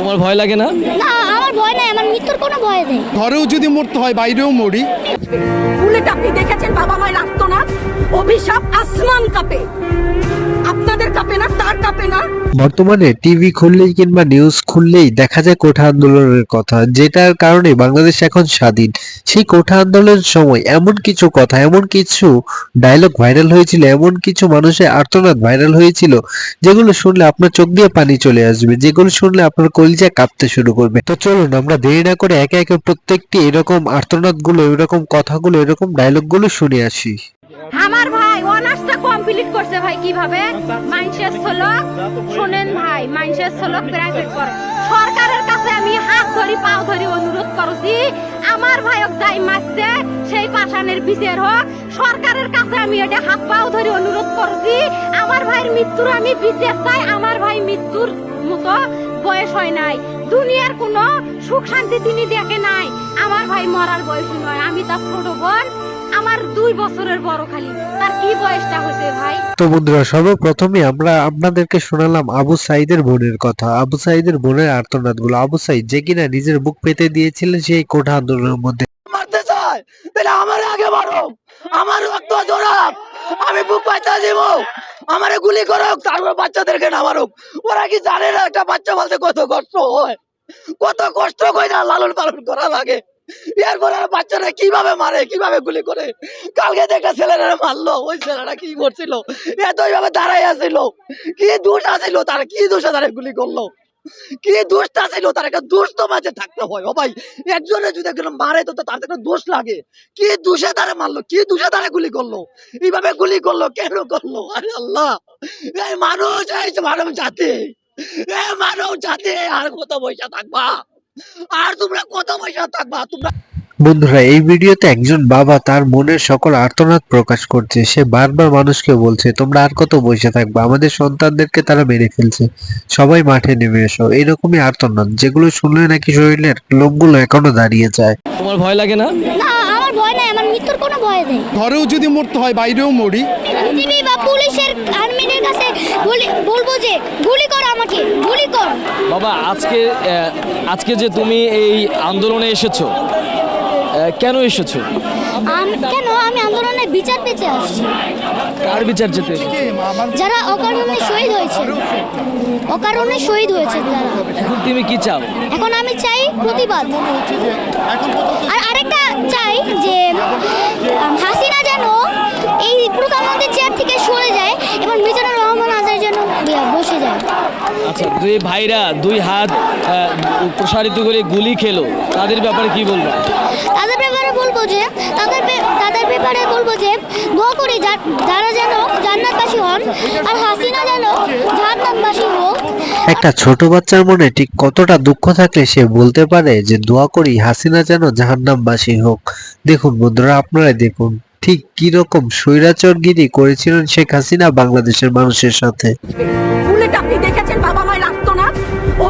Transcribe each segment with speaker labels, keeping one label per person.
Speaker 1: তোমার ভয় লাগে না?
Speaker 2: না আমার ভয় নাই আমার মৃত্যুর কোনো ভয় নেই।
Speaker 3: ঘরেও যদি মরতে হয় বাইরেও মরি।
Speaker 4: বুলেট আপনি দেখেছেন বাবা মায়ের আত্মনাথ অভিশাপ আসমান কাপে। আপনাদের কাপে না, তার কাপে না?
Speaker 5: বর্তমানে টিভি খুললেই কিংবা নিউজ খুললেই দেখা যায় কোঠা আন্দোলনের কথা, যেটার কারণে বাংলাদেশ এখন স্বাধীন। সেই কোঠা আন্দোলনের সময় এমন কিছু কথা, এমন কিছু ডায়লগ ভাইরাল হয়েছিল, এমন কিছু মানুষের আর্তনাদ ভাইরাল হয়েছিল, যেগুলো শুনলে আপনার চোখ দিয়ে পানি চলে আসবে, যেগুলো শুনলে আপনার কলিজা কাঁপতে শুরু করবে। তো চলুন, আমরা দেরি না করে একে একে প্রত্যেকটি এরকম আর্তনাদগুলো এরকম কথাগুলো, এরকম ডায়লগগুলো শুনে আসি।
Speaker 6: আমার ভাই অনার্সটা কমপ্লিট করছে ভাই কীভাবে? মাইন্সের স্থলক শোনেন ভাই মাইন্সের স্থলক প্রাইভেট করে সরকারের কাছে আমি হাত ধরি, পাও ধরি অনুরোধ করছি, আমার ভাইক যাই মারছে, সেই পাশানের বিচার হোক। সরকারের কাছে আমি এটা হাত পাও ধরি অনুরোধ করছি, আমার ভাইয়ের মৃত্যুর আমি বিচার চাই, আমার ভাই মৃত্যুর মতো বয়স হয় নাই। দুনিয়ার কোনো সুখ শান্তি তিনি দেখে নাই। আমার ভাই মরার বয়স নয়, আমি তার ছোট বোন। আমার দুই বছরের বড় খালি। তার কি বয়সটা হয়েছে ভাই?
Speaker 5: তো বন্ধুরা সর্বপ্রথমে আমরা আপনাদেরকে শোনালাম আবু সাইদের বোনের কথা। আবু সাইদের বোনের আর্তনাদগুলো আবু সাইদ যে কিনা নিজের বুক পেতে দিয়েছিলেন সেই কোঠা আন্দোলনের মধ্যে।
Speaker 7: মারতে চায় তাহলে আমার আগে মারো আমার রক্ত আমি বুক পাইতে দিব। আমারে গুলি করুক তারপর বাচ্চাদেরকে না মারুক। ওরা কি জানে না একটা বাচ্চা বলতে কত কষ্ট হয়? কত কষ্ট করে না লালন পালন করা লাগে? এরপরে বাচ্চারা কীভাবে মারে, কীভাবে গুলি করে? কালকে একটা ছেলেরা মারলো, ওই ছেলেটা কি করছিল? এত এইভাবে দাঁড়াই কি দোষ আছিল তার? কি দোষে তারা গুলি করল? কি দোষটা ছিল তার? একটা দোষ তো মাঝে থাকতে হয়। ও ভাই, একজনে যদি একজন মারে তো তার একটা দোষ লাগে। কি দোষে তারে মারলো? কি দোষে তারে গুলি করল? এইভাবে গুলি করল কেন করল? আরে আল্লাহ! এই মানুষ, এই মানব জাতি এ মানব জাতি, আর কত পয়সা থাকবা? আর তোমরা কত পয়সা থাকবা? তোমরা
Speaker 5: বন্ধুরা এই ভিডিওতে একজন বাবা তার মনের সকল আর্তনাদ প্রকাশ করছে। সে বারবার মানুষকে বলছে তোমরা আর কত বসে থাকবে? আমাদের সন্তানদেরকে তারা মেরে ফেলছে। সবাই মাঠে নেমে এসো। এইরকমই আর্তনাদ যেগুলো শুনলে নাকি শরীরের লোমগুলো এখনও দাঁড়িয়ে যায়।
Speaker 1: তোমার ভয় লাগে না
Speaker 2: ভয় নাই আমার মৃত্যুর কোনো ভয় নেই।
Speaker 3: ঘরেও যদি মরতে হয় বাইরেও মরি।
Speaker 2: টিভি বা পুলিশের আর্মিদের কাছে বলি- বলব যে গুলি কর আমাকে গুলি কর।
Speaker 1: বাবা আজকে আজকে যে তুমি এই আন্দোলনে এসেছ কেন এসেছ?
Speaker 2: আম- কেন? আমি আন্দোলনের বিচার পেতে আসছি।
Speaker 1: কার বিচার যেতে
Speaker 2: যারা অকারণে শহীদ হয়েছে অকারণে শহীদ হয়েছে যারা
Speaker 1: এখন তুমি কি চাও?
Speaker 2: এখন আমি চাই প্রতিবাদ। আর আরেকটা চাই যে আম, হাসিনা যেন এই প্রধানমন্ত্রীর চেয়ার থেকে সরে যায় এবং মিজানুর রহমান আজার যেন বসে যায়
Speaker 1: আচ্ছা দুই ভাইরা দুই হাত প্রসারিত করে গুলি খেলো। তাদের ব্যাপারে কি বলব?
Speaker 2: তাদের ব্যাপারে বলব যে তাদের তাদের ব্যাপারে বলব যে দোয়া করি যারা যেন জান্নাতবাসী হন আর হাসিনা যেন জাহান্নামবাসী হোক।
Speaker 5: একটা ছোট বাচ্চার মনে ঠিক কতটা দুঃখ থাকলে সে বলতে পারে যে দোয়া করি হাসিনা যেন জাহান্নামবাসী হোক। দেখুন বন্ধুরা আপনারাই দেখুন ঠিক কি রকম স্বৈরাচরগিরি করেছিলেন শেখ হাসিনা বাংলাদেশের মানুষের সাথে।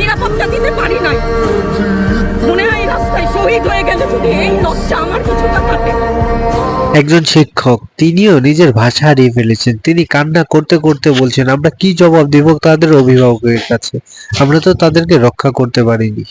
Speaker 4: নিরাপত্তা দিতে পারি নাই। মনে হয় রাস্তায় শহীদ হয়ে গেলে যদি এই লজ্জা আমার কিছুটা থাকে।
Speaker 5: একজন শিক্ষক, তিনিও নিজের ভাষা হারিয়ে ফেলেছেন। তিনি কান্না করতে করতে বলছেন, আমরা কি জবাব দেব তাদের অভিভাবকের কাছে? আমরা তো তাদেরকে রক্ষা করতে পারিনি।